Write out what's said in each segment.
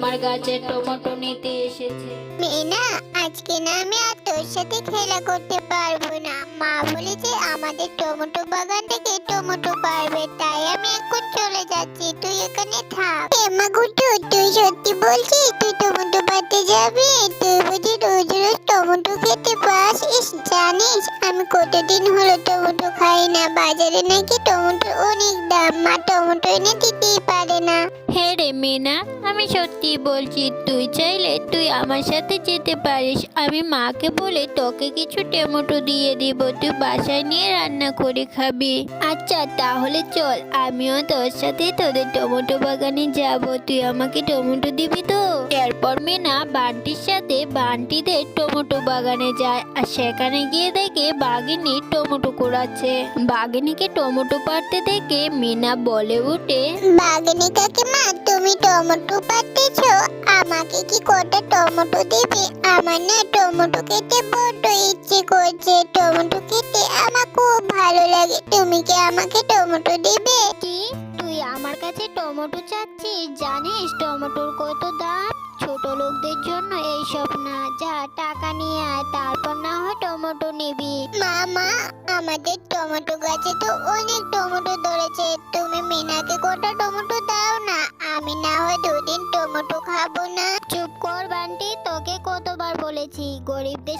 আমার গাছের টমেটো নিতে এসেছে। মেনা, আজকে না আমি আর তোর সাথে খেলা করতে পারব না। মা বলেছে আমাদের টমেটো বাগান থেকে টমেটো পারবে, তাই আমি এখন চলে যাচ্ছি। তুই এখানে থাক। এমা গুটু তুই সত্যি বলছিস তুই টমেটো পাড়তে যাবি? তুই বুঝি রোজ রোজ টমেটো খেতে পাস? ইস জানিস? আমি কতদিন হলো টমেটো খাই না। বাজারে নাকি টমেটো অনেক দাম মা টমেটো এনে দিতেই পারে না। হ্যাঁ রে মিনা, আমি সত্যি বলছি, তুই চাইলে তুই আমার সাথে যেতে পারিস। আমি মাকে বলে তোকে কিছু টমেটো দিয়ে দিব। তুই বাসায় নিয়ে রান্না করে খাবি। আচ্ছা তাহলে চল, আমিও তোর সাথে তোদের টমেটো বাগানে যাব। তুই আমাকে টমেটো দিবি তো? এরপর মিনা বান্টির সাথে বান্টিদের টমেটো বাগানে যায় আর সেখানে গিয়ে দেখে বাঘিনী টমেটো কুড়াচ্ছে। বাঘিনীকে টমেটো পাড়তে দেখে মিনা বলে উঠে বাগানে কাকিমা তুমি টমেটো পাঠিয়েছো আমাকে কি কটা টমেটো দেবে? আমার না টমেটো খেতে বড্ড ইচ্ছে করছে। টমেটো খেতে আমার খুব ভালো লাগে। তুমি কি আমাকে টমেটো দেবে? কি? তুই আমার কাছে টমেটো চাচ্ছিস? জানিস টমেটোর কত দাম? লোকদের জন্য এইসব না। যা, টাকা নিয়ে আয়, তারপর না হয় টমেটো নিবি। মামা, আমাদের টমেটো গাছে তো অনেক টমেটো ধরেছে। তুমি মিনাকে কটা টমেটো দাও না? আমি না হয় দুদিন টমেটো খাব।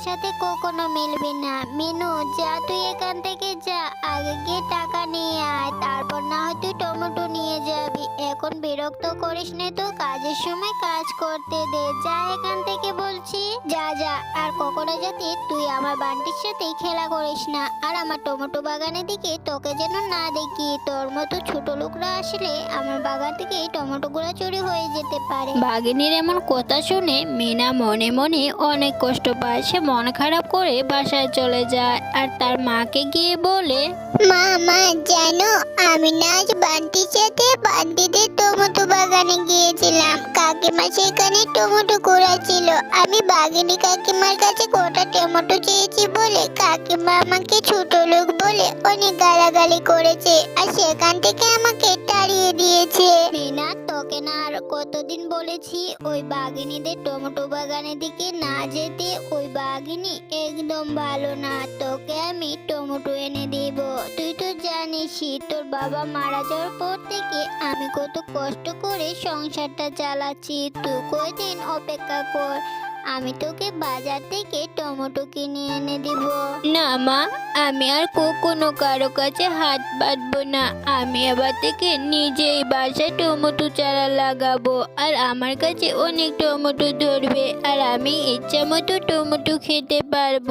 সাথে কখনো মিলবি না। মিনু, যা, তুই এখান থেকে যা। আগে গিয়ে টাকা নিয়ে আয়, তারপর না হয় তুই টমেটো নিয়ে যাবি। এখন বিরক্ত করিস নে তো, কাজের সময় কাজ করতে দে। যা এখান থেকে বলছি, যা যা। আর কখনো যাতে তুই আমার বান্টির সাথে খেলা করিস না। আর আমার টমেটো বাগানের দিকে তোকে যেন না দেখি। তোর মতো ছোট লোকরা আসলে আমার বাগান থেকে টমেটোগুলো চুরি হয়ে যেতে পারে। বাঘিনীর এমন কথা শুনে মিনা মনে মনে অনেক কষ্ট পায়। সে মন খারাপ করে বাসায় চলে যায় আর তার মাকে গিয়ে বলে মা মা জানো, আমি না আজ সাথে বান্টিদের টমেটো বাগানে গিয়েছিলাম। কাকিমা সেখানে টমেটো কুড়াচ্ছিল। আমি বাগিনী কাকিমার কাছে গোটা টমেটো চেয়েছি বলে কাকিমা আমাকে ছোট লোক বলে অনেক গালাগালি করেছে। আর সেখান থেকে আমাকে তাড়িয়ে দিয়েছে। মিনা, তোকে না আর কতদিন বলেছি ওই বাঘিনীদের টমেটো বাগানের দিকে না যেতে। ওই বাঘিনী একদম ভালো না, তোকে আমি টমেটো এনে দেব। তুই তো জানিসই, তোর বাবা মারা যাওয়ার পর থেকে আমি কত কষ্ট করে সংসারটা চালাচ্ছি। তুই কয়দিন অপেক্ষা কর আমি তোকে বাজার থেকে টমেটো কিনে এনে দিব। না, মা, আমি আর কোনো কারও কাছে হাত বাঁধবো না। আমি আবার থেকে নিজেই বাসায় টমেটো চারা লাগাবো আর আমার কাছে অনেক টমেটো ধরবে আর আমি ইচ্ছা মতো টমেটো খেতে পারব।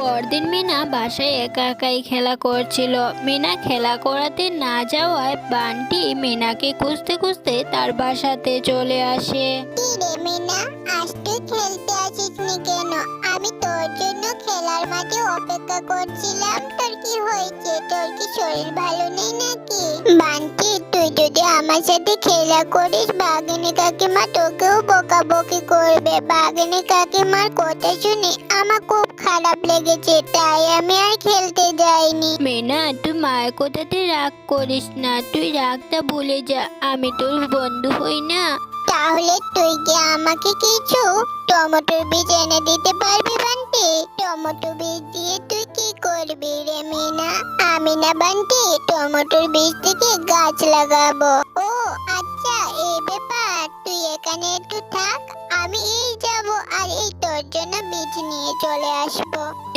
পরদিন মিনা বাসায় একা একাই খেলা করছিল। মিনা খেলা করাতে না যাওয়ায় বান্টি মিনাকে খুঁজতে খুঁজতে তার বাসাতে চলে আসে। মিনা খেলতে আসিস কেন? আমি তোর জন্য খেলার মাঠে অপেক্ষা করছিলাম। তোর কি হয়েছে? তোর কি শরীর ভালো নেই নাকি? বান্টি তুই যদি আমার সাথে খেলা করিস, বাঘিনী কাকিমা তোকেও বকাবকি করবে। বাঘিনী কাকিমার কথা শুনে আমার খুব খারাপ লেগেছে, তাই আমি আর খেলতে যাইনি। মিনা, তুই মায়ের কথাতে রাগ করিস না, তুই রাগটা ভুলে যা। আমি তোর বন্ধু হই না। তাহলে তুই কি আমাকে কিছু টমেটোর বীজ এনে দিতে পারবি, বান্টি? টমেটো বীজ দিয়ে তুই কি করবি রে মিনা? আমি না, বান্টি টমেটোর বীজ থেকে গাছ লাগাবো। ও আচ্ছা এই ব্যাপার। তুই এখানে একটু থাক, আমি এই যাব, আর এই তোর জন্য বীজ নিয়ে চলে আসব।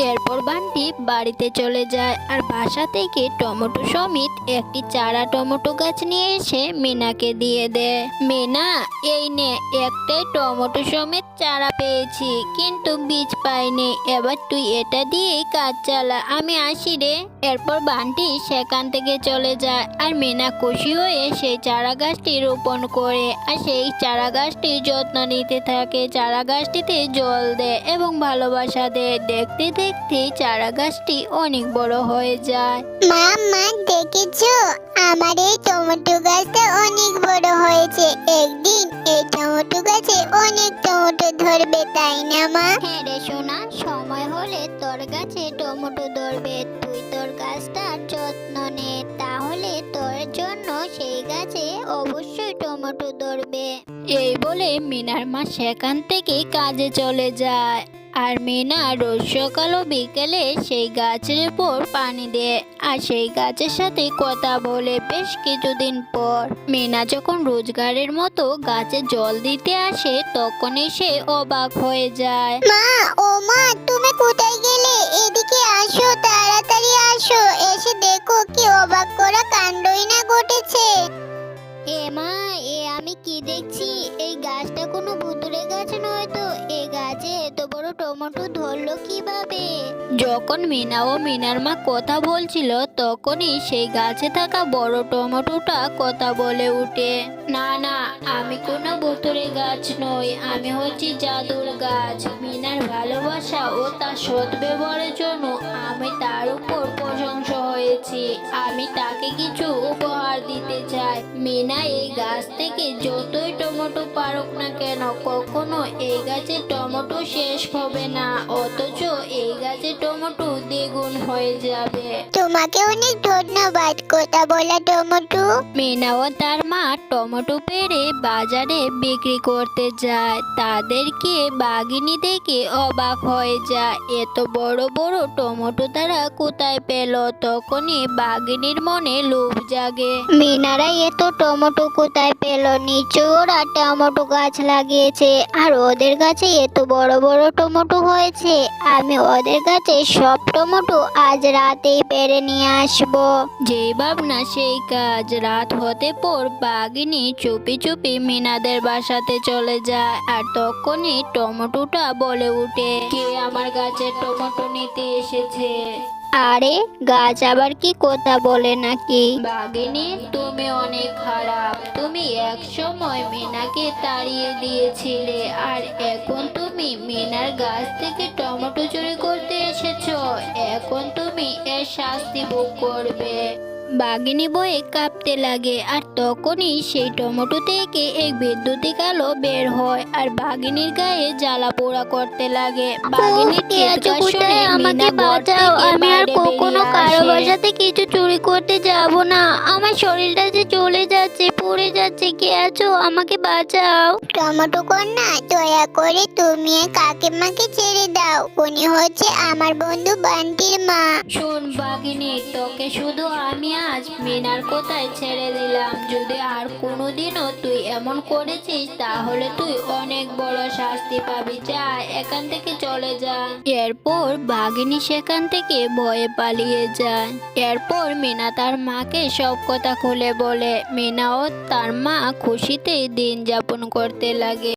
এরপর বান্টি বাড়িতে চলে যায় আর বাসা থেকে টমেটো সমিত একটি চারা টমেটো গাছ নিয়ে এসে মিনাকে দিয়ে দেয়। মেনা, এই নে, একটাই টমেটো সমেত চারা পেয়েছি, কিন্তু বীজ পাইনি। এবার তুই এটা দিয়েই কাজ চালা, আমি আসি রে। এরপর বান্টি সেখান থেকে চলে যায় আর মেনা খুশি হয়ে সেই চারা গাছটি রোপণ করে আর সেই চারা গাছটির যত্ন নিতে থাকে। চারা গাছটিতে জল দেয় এবং ভালোবাসা দেয়। দেখতে দেখতে চারা গাছটি অনেক বড় হয়ে যায়। মা মা দেখেছ? আমার এই টমেটো গাছটা অনেক বড় হয়েছে। একদিন এই টমেটো গাছে অনেক টমেটো ধরবে তাই না মা? হ্যাঁ রে সোনা সময় হলে তোর গাছে টমেটো ধরবে। তুই তোর গাছটার যত্ন নে তাহলে তোর জন্য সেই গাছে অবশ্যই টমেটো ধরবে। এই বলে মিনার মা সেখান থেকে কাজে চলে যায়। আর মিনা রোজ সকাল ও বিকেলে সেই গাছের উপর পানি দেয়। আর সেই গাছের সাথে কথা বলে বেশ কিছুদিন পর মিনা যখন রোজগারের মতো গাছে জল দিতে আসে তখনই সে অবাক হয়ে যায়। মা ও মা তুমি কোথায় গেলে? এদিকে আসো তাড়াতাড়ি আসো। এসে দেখো কি অবাক করা কাণ্ডই না ঘটেছে। এ মা এ আমি কি দেখছি? এই গাছটা কোনো ভুতুরে গাছ নয়। এত বড় টমেটো ধরলো কীভাবে? যখন মিনা ও মিনার মা কথা বলছিল, তখনই সেই গাছে থাকা বড় টমেটোটা কথা বলে উঠে, না না, আমি কোনো ভুতুরে গাছ নই, আমি হচ্ছি জাদুর গাছ। মিনার ভালোবাসা ও তার সৎ ব্যবহারের জন্য আমি তার উপর প্রশংসা হয়েছি। আমি তাকে কিছু উপহার দিতে চাই। মিনা এই গাছ থেকে যতই টমেটো পারুক না কেন, কখনো এই গাছে টমেটো শেষ হবে না, অথচ এই গাছে টমেটো দ্বিগুণ হয়ে যাবে। তোমাকে অনেক ধন্যবাদ কথা বলা টমেটো। মিনা ও তার মা টমেটো পেড়ে বাজারে বিক্রি করতে যায়। তাদেরকে বাগিনী দেখে অবাক হয়ে যায়। এত বড় বড় টমেটো তারা কোথায় পেল? তখনই বাগিনীর মনে লোভ জাগে। মিনারা এত টমেটো কোথায় পেল? নিচে ওরা টমেটো গাছ লাগিয়েছে আর ওদের গাছে এত বড় বড় টমেটো হয়েছে। আমি ওদের গাছে সব টমেটো আজ রাতেই পেরে নিয়ে আসব। যেই ভাবনা সেই কাজ রাত হতে পর বাগিনী চুপি চুপি মিনাদের বাসাতে চলে যায় আর তখনই টমেটোটা বলে উঠে কে আমার গাছের টমেটো নিতে এসেছে? আরে গাছ আবার কি কথা বলে নাকি? বাগিনী তুমি অনেক খারাপ। তুমি এক সময় মিনাকে তাড়িয়ে দিয়েছিলে আর এখন তুমি মিনার গাছ থেকে টমেটো চুরি এসেছ এখন তুমি এর শাস্তি ভোগ করবে বাগিনী বয়ে কাঁপতে লাগে আর তখনই সেই টমেটো থেকে এক বিদ্যুতিক আলো বের হয় আর বাগিনীর গায়ে জ্বালা পোড়া করতে লাগে? আমাকে বাঁচাও আমি আর কখনো কারও। বাসাতে কিছু চুরি করতে যাব না আমার শরীরটা যে চলে যাচ্ছে পড়ে যাচ্ছে কে আছো? আমাকে বাঁচাও। টমেটো কন্যা দয়া করে তুমি আর কাকিমাকে ছেড়ে দাও। উনি হচ্ছে আমার বন্ধু বান্টির মা। শোন বাঘিনী তোকে শুধু আমি আজ মিনার কোথায় ছেড়ে দিলাম? যদি আর কোনোদিনও তুই এমন করেছিস তাহলে তুই অনেক শাস্তি পাবি, যা, এখান থেকে চলে যা। এরপর বাঘিনী সেখান থেকে ভয়ে পালিয়ে যায়। এরপর মিনা তার মাকে সব কথা খুলে বলে। মিনাও তার মা খুশিতে দিন যাপন করতে লাগে।